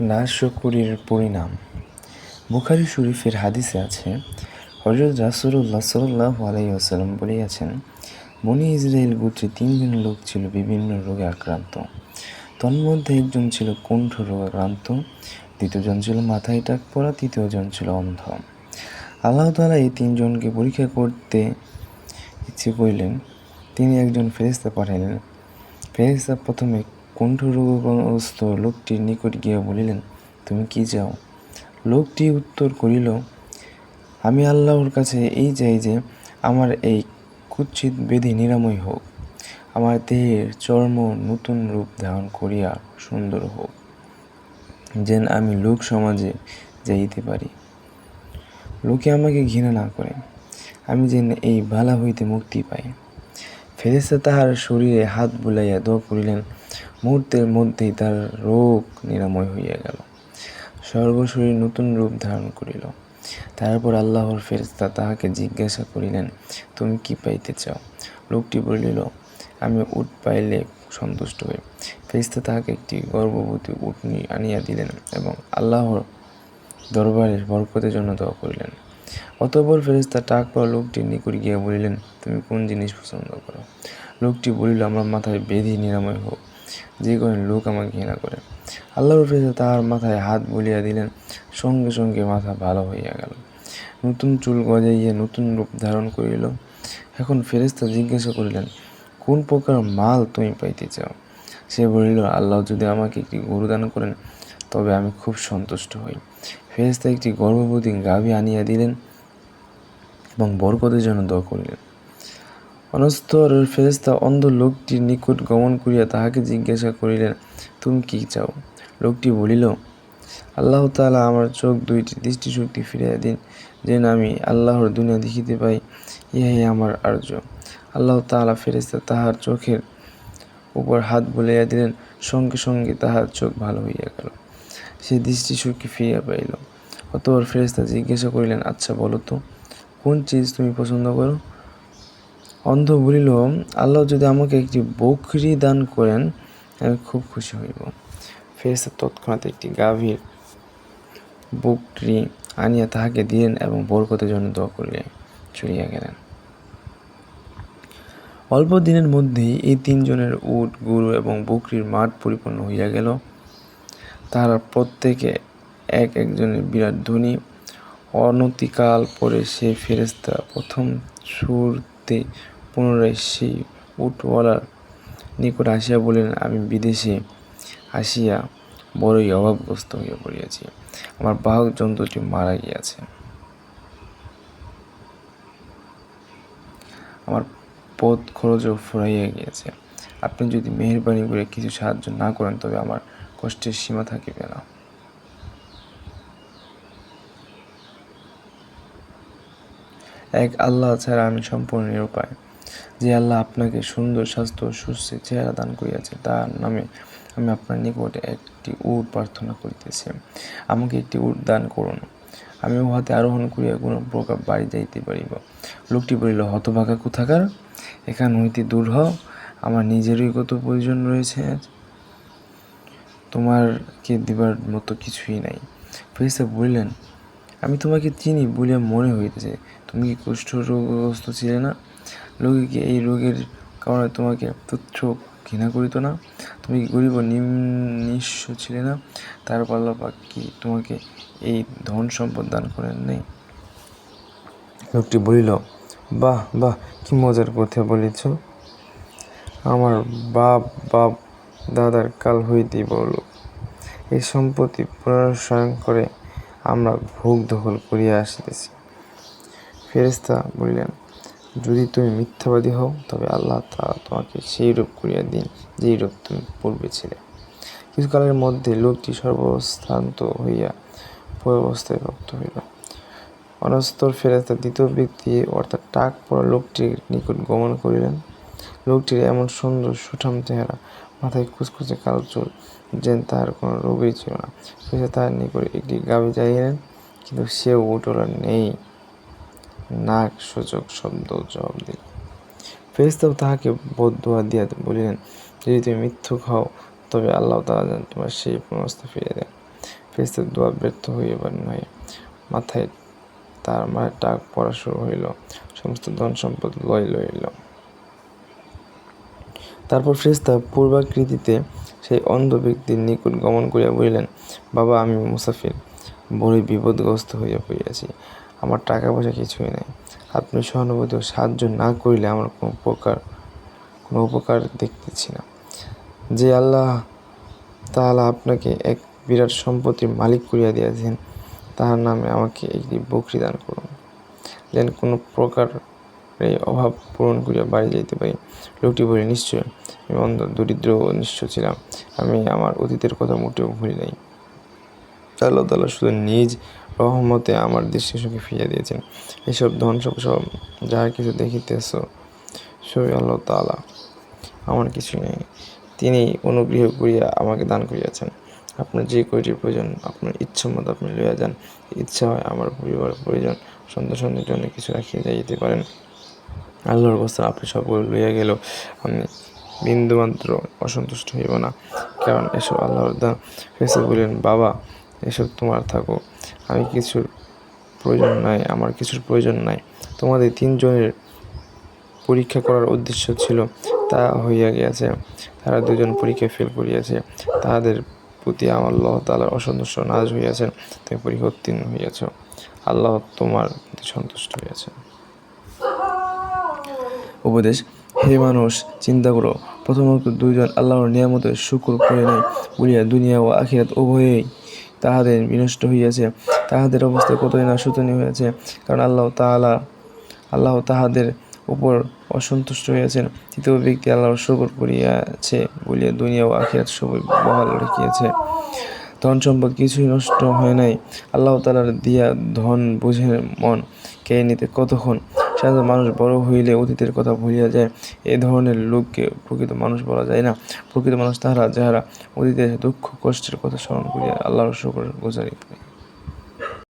নাশকরির পরিণাম। বুখারি শরীফের হাদিসে আছে হজরত রাসুল্লাহ সাল্লাহ আলাইসাল্লাম বলিয়াছেন, বনি ইসরায়েল গোত্রে তিনজন লোক ছিল বিভিন্ন রোগে আক্রান্ত। তন্মধ্যে একজন ছিল কণ্ঠ রোগ আক্রান্ত দ্বিতীয়জন ছিল মাথায় টাক পড়া, তৃতীয়জন ছিল অন্ধ। আল্লাহ তালা এই তিনজনকে পরীক্ষা করতে ইচ্ছে করিলেন, তিনি একজন ফেরেস্তা পাঠাইলেন। ফেরেস্তা প্রথমে কণ্ঠরোগগ্রস্ত লোকটির নিকট গিয়া বলিলেন, তুমি কি চাও? লোকটি উত্তর করিল, আমি আল্লাহর কাছে এই চাই যে আমার এই কুচ্ছিত বেধি নিরাময় হোক, আমার দেহের চর্ম নতুন রূপ ধারণ করিয়া সুন্দর হোক, যেন আমি লোক সমাজে যাইতে পারি। লোকে আমাকে ঘৃণা না করে, আমি যেন এই ভালা হইতে মুক্তি পাই। ফেরেস্তা তাহার শরীরে হাত বুলাইয়া দোয়া করিলেন মুহূর্তের মধ্যেই তার রোগ নিরাময় হইয়া গেল। সর্বশরীর নতুন রূপ ধারণ করিল। তারপর আল্লাহর ফেরেস্তা তাহাকে জিজ্ঞাসা করিলেন, তুমি কি পাইতে চাও? লোকটি বলিল, আমি উট পাইলে সন্তুষ্ট হই। ফেরিস্তা তাহাকে একটি গর্ভবতী উটনি আনিয়া দিলেন এবং আল্লাহর দরবারের বরকতের জন্য দোয়া করিলেন। অতঃপর ফেরেস্তা টাক পাওয়া লোকটির নিকট গিয়া বলিলেন, তুমি কোন জিনিস পছন্দ করো? লোকটি বলিল, আমার মাথায় বেধি নিরাময় হোক। যে করেন লোক আমাকে ঘৃণা করে। আল্লাহর ফেরেস্তা তাহার মাথায় হাত বলিয়া দিলেন, সঙ্গে সঙ্গে মাথা ভালো হইয়া গেল। নতুন চুল গজাইয়া নতুন রূপ ধারণ করিল। এখন ফেরেস্তা জিজ্ঞাসা করিলেন, কোন প্রকার মাল তুমি পাইতে চাও? সে বলিল, আল্লাহ যদি আমাকে একটি গরু দান করেন, তবে আমি খুব সন্তুষ্ট হই। ফেরেস্তা একটি গর্ভবতী গাভী আনিয়া দিলেন এবং বরকতের জন্য দোয়া করিলেন। অনস্তর ফেরেস্তা অন্ধ লোকটির নিকট গমন করিয়া তাহাকে জিজ্ঞাসা করিলেন, তুমি কি চাও? লোকটি বলিল, আল্লাহ তাআলা আমার চোখ দুইটি দৃষ্টিশক্তি ফিরিয়ে দিন, যেন আমি আল্লাহর দুনিয়া দেখিতে পাই, ইহাই আমার আর্য। আল্লাহ তাআলা ফেরেস্তা তাহার চোখের উপর হাত বলিয়া দিলেন, সঙ্গে সঙ্গে তাহার চোখ ভালো হইয়া গেল। সে দৃষ্টিশক্তি ফিরিয়া পাইল। অতঃপর ফেরেস্তা জিজ্ঞাসা করিলেন আচ্ছা বলো তো, কোন চিজ তুমি পছন্দ করো? অন্ধ বলিল, আল্লাহ যদি আমাকে একটি বকরি দান করেন, আমি খুব খুশি হইব। ফেরেস্তা তৎক্ষণাৎ একটি গাভীর বকরি আনিয়া তাহাকে দিলেন এবং বরকতের জন্য দোয়া করিলে চলিয়া গেলেন। অল্প দিনের মধ্যেই এই তিনজনের উট, গরু এবং বকরির মাঠ পরিপূর্ণ হইয়া গেল। তাহারা প্রত্যেকে এক একজনের বিরাট ধনী। অনতিকাল পরে সে ফেরেস্তা প্রথম সুরতে পুনরায় সেই উটওয়ালার নিকট আসিয়া বলিলেন, আমি বিদেশে আসিয়া বড়ই অভাবগ্রস্ত হইয়া পড়িয়াছি। আমার বাহক জন্তুটি মারা গিয়াছে। আমার পথ খরচও ফুরাইয়া গিয়াছে। আপনি যদি মেহরবানি করে কিছু সাহায্য না করেন, তবে আমার কষ্টের সীমা থাকিবে না। এক আল্লাহ ছাড়া আমি সম্পূর্ণ নিরুপায়। যে আল্লাহ আপনাকে সুন্দর, স্বাস্থ্য, সুস্থ চেহারা দান করিয়াছে, তার নামে আমি আপনার নিকটে একটি উট প্রার্থনা করিতেছি। আমাকে একটি উট দান করুন। আমি উহাতে আরোহণ করিয়া কোনো প্রকার বাড়ি যাইতে পারিব। লোকটি বলিল, হতভাগা কোথাকার? এখান হইতে দূর হও। আমার নিজেরই কত প্রয়োজন রয়েছে তোমারকে দিবার মতো কিছুই নাই। ফেরিস্তা বলিলেন আমি তোমাকে চিনি বলিয়া মনে হইতেছে। তুমি কি কুষ্ঠরোগগ্রস্ত ছিলে না? লোকে কি এই রোগের কারণে তোমাকে তুচ্ছ ঘৃণা করিত না? তুমি কি গরিব নিঃস্ব ছিলে না? তার পাল্লাপাক কি তোমাকে এই ধন সম্পদ দান করেন নাই? লোকটি বলিল, বাহ বাহ, কি মজার কথা বলেছ। আমার বাপ বাপ, দাদার কাল হইতেই বড় এই সম্পত্তি পুনরুসায়ন করে আমরা ভোগ দখল করিয়া আসিতেছি। ফেরেস্তা বলিলেন, যদি তুমি মিথ্যাবাদী হও, তবে আল্লাহ তাআলা তোমাকে সেই রূপ করিয়া দিন যেই রূপ তুমি পূর্বে ছিলে। কিছুকালের মধ্যে লোকটি সর্বস্থান্ত হইয়া অবস্থায় প্রাপ্ত হইল। অনস্তর ফেরেস্তা দ্বিতীয় ব্যক্তি অর্থাৎ টাক পড়া লোকটির নিকট গমন করিলেন। লোকটির এমন সুন্দর সুঠাম চেহারা মাথায় কুচকুচে কালো চুল, যেন তাহার কোনো রোগই ছিল না। ফেরেস্তা তাহার নিকট একটি গাভী চাইলেন কিন্তু সে উঠোলা নেই। নাক সূচক শব্দ জবাব দিল। ফেরেস্তাও তাহাকে বদুয়া দিয়া বলিলেন, যদি তুমি মিথ্যুক হও, তবে আল্লাহ তাআলা যেন তোমার সেই পুনরস্থা ফিরিয়ে দেন। ফেরেস্তার দোয়া ব্যর্থ হইবার নয় মাথায় তার মায়ের টাক পড়া শুরু হইল। সমস্ত ধন সম্পদ লয় লইল তারপর ফেরেশতা পূর্বাকৃতিতে সেই অন্ধ ব্যক্তির নিকট গমন করিয়া বলিলেন, বাবা, আমি মুসাফির। বড়ই বিপদগ্রস্ত হইয়া পড়িয়াছি। আমার টাকা পয়সা কিছুই নাই। আপনি সহানুভূতি ও সাহায্য না করিলে আমার কোনো উপকার কোনো উপকার দেখতেছি না। যে আল্লাহ তাআলা আপনাকে এক বিরাট সম্পত্তির মালিক করিয়া দিয়েছেন, তাহার নামে আমাকে একটি বকরি দান করুন। যেন কোনো প্রকার এই অভাব পূরণ করিয়া বাড়ি যাইতে পারি। লোকটি বলে নিশ্চয়। আমি অন্ধ, দরিদ্র ও নিঃস্ব ছিলাম। আমি আমার অতীতের কথা মোটেও ভুলি নাই। আল্লাহ তাআলা শুধু নিজ রহমতে আমার দৃষ্টিশক্তি ফিরিয়ে দিয়েছেন। এসব ধন সব সব যাহা কিছু দেখিতেছ, সবই আল্লাহ তালা আমার কিছু নেই। তিনি অনুগ্রহ করিয়া আমাকে দান করিয়াছেন। আপনার যে কয়টির প্রয়োজন, আপনার ইচ্ছা মতো আপনি লইয়া যান। ইচ্ছা হয় আমার পরিবার প্রয়োজন সন্তানের জন্য কিছু রাখিয়া যাইতে পারেন। আল্লাহর অবস্থা আপনি সকল লইয়া গেল আমি বিন্দুমাত্র অসন্তুষ্ট হইব না। কারণ এসব আল্লাহর দান ফেসে বললেন, বাবা, এসব তোমার থাকো। আমি কিছুর প্রয়োজন নাই, আমার কিছুর প্রয়োজন নাই। তোমাদের তিনজনের পরীক্ষা করার উদ্দেশ্য ছিল, তা হইয়া গিয়াছে। তারা দুজন পরীক্ষায় ফেল করিয়াছে। তাহাদের প্রতি আমার আল্লাহ তাআলার অসন্তুষ্ট নাজ হইয়াছেন। তুমি পরীক্ষা উত্তীর্ণ হইয়াছ। আল্লাহ তোমার সন্তুষ্ট হইয়াছেন। উপদেশ, হে মানুষ, চিন্তা করো। প্রথমত দুইজন আল্লাহর নিয়ামতের শুকুর করে নাই বলিয়া দুনিয়া ও আখিরাত উভয়েই তাহাদের বিনষ্ট হইয়াছে। তাহাদের অবস্থা কতই না শোচনীয় হইয়াছে, কারণ আল্লাহ তাআলা, আল্লাহ তাহাদের উপর অসন্তুষ্ট হইয়াছেন। তৃতীয় ব্যক্তি আল্লাহর শুকর করিয়াছে বলিয়া দুনিয়া ও আখিরাত সবই বহাল রেখিয়াছে। ধন সম্পদ কিছুই নষ্ট হয় নাই। আল্লাহ তালার দিয়া ধন বুঝে মন, কে নিতে কতক্ষণ সাধারণত মানুষ বড় হইলে অতীতের কথা ভুলিয়া যায়। এ ধরনের লোককে প্রকৃত মানুষ বলা যায় না। প্রকৃত মানুষ তাহারা, যাহারা অতীতের দুঃখ কষ্টের কথা স্মরণ করিয়া আল্লাহর শুকর গুজারি করে।